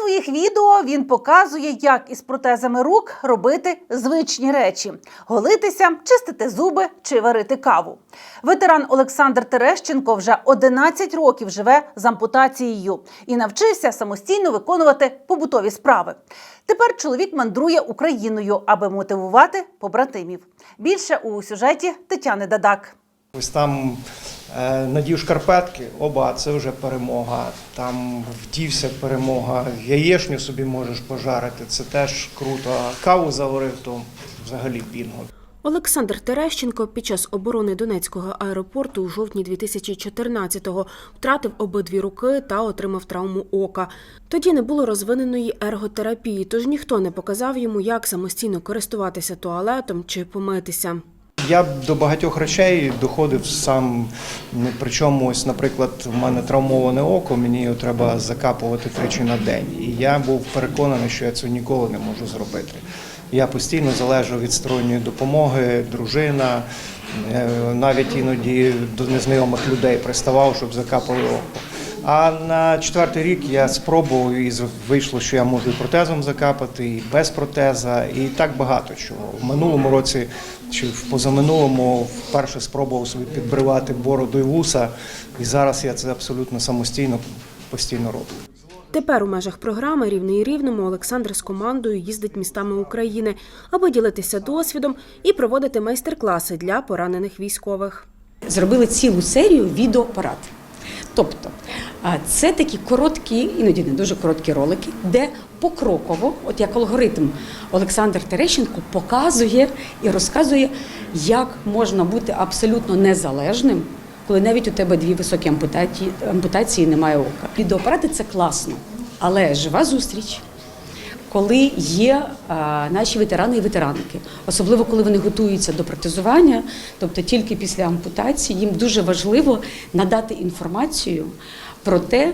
своїх відео він показує, як із протезами рук робити звичні речі: голитися, чистити зуби чи варити каву. Ветеран Олександр Терещенко вже 11 років живе з ампутацією і навчився самостійно виконувати побутові справи. Тепер чоловік мандрує Україною, аби мотивувати побратимів. Більше у сюжеті Тетяни Дадак. Ось там надів шкарпетки, оба, це вже перемога. Там вдівся перемога, яєшню собі можеш пожарити, це теж круто. Каву заварив, то взагалі бінго. Олександр Терещенко під час оборони Донецького аеропорту у жовтні 2014-го втратив обидві руки та отримав травму ока. Тоді не було розвиненої ерготерапії, тож ніхто не показав йому, як самостійно користуватися туалетом чи помитися. Я до багатьох речей доходив сам. ну, Причому, ось, наприклад, в мене травмоване око, мені його треба закапувати тричі на день. І я був переконаний, що я цього ніколи не можу зробити. Я постійно залежу від сторонньої допомоги, дружина, е, навіть іноді до незнайомих людей приставав, щоб закапали око. А на четвертий рік я спробував і з- вийшло, що я можу і протезом закапати, і без протеза, і так багато чого. В минулому році чи в позаминулому вперше спробував собі підбривати бороду і вуса, і зараз я це абсолютно самостійно постійно роблю. Тепер у межах програми Рівний рівному Олександр з командою їздить містами України, аби ділитися досвідом і проводити майстер-класи для поранених військових. зробили цілу серію відеопарад. Тобто це такі короткі, іноді не дуже короткі ролики, де покроково, от як алгоритм, Олександр Терещенко показує і розказує, як можна бути абсолютно незалежним, коли навіть у тебе дві високі ампутації, ампутації немає ока. Відеопаради це класно, але жива зустріч коли є а, наші ветерани і ветеранки, особливо коли вони готуються до протезування, тобто тільки після ампутації, їм дуже важливо надати інформацію про те,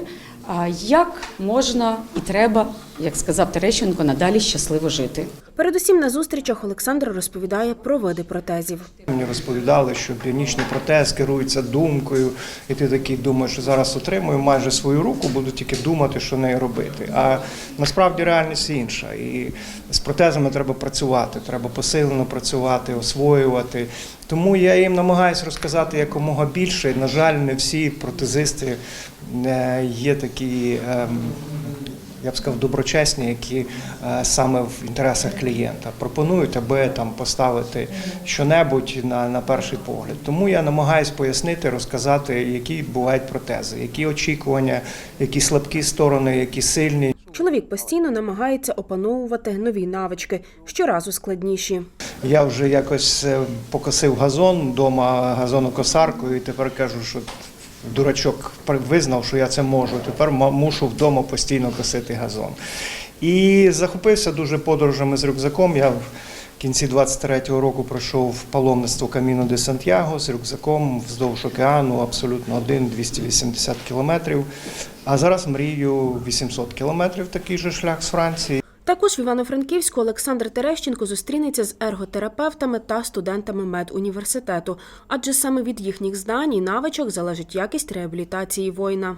як можна і треба, як сказав Терещенко, надалі щасливо жити. Передусім на зустрічах Олександр розповідає про види протезів. Мені розповідали, що біонічний протез керується думкою, і ти такий думаєш, що зараз отримую майже свою руку, буду тільки думати, що нею робити. А насправді реальність інша. І з протезами треба працювати, треба посилено працювати, освоювати. Тому я їм намагаюся розказати якомога більше. На жаль, не всі протезисти є такі. ем, я б сказав, доброчесні, які е, саме в інтересах клієнта пропонують, аби там поставити щонебудь на, на перший погляд. Тому я намагаюся пояснити, розказати, які бувають протези, які очікування, які слабкі сторони, які сильні. Чоловік постійно намагається опановувати нові навички, щоразу складніші. Я вже якось е, покосив газон вдома газонокосаркою, і тепер кажу, що дурачок визнав, що я це можу. Тепер мушу вдома постійно косити газон. І захопився дуже подорожами з рюкзаком. Я в кінці 23-го року пройшов паломництво Каміно де Сантьяго з рюкзаком вздовж океану, абсолютно один 280 кілометрів. А зараз мрію 800 кілометрів такий же шлях з Франції. Також в Івано-Франківську Олександр Терещенко зустрінеться з ерготерапевтами та студентами медуніверситету, адже саме від їхніх знань і навичок залежить якість реабілітації воїна.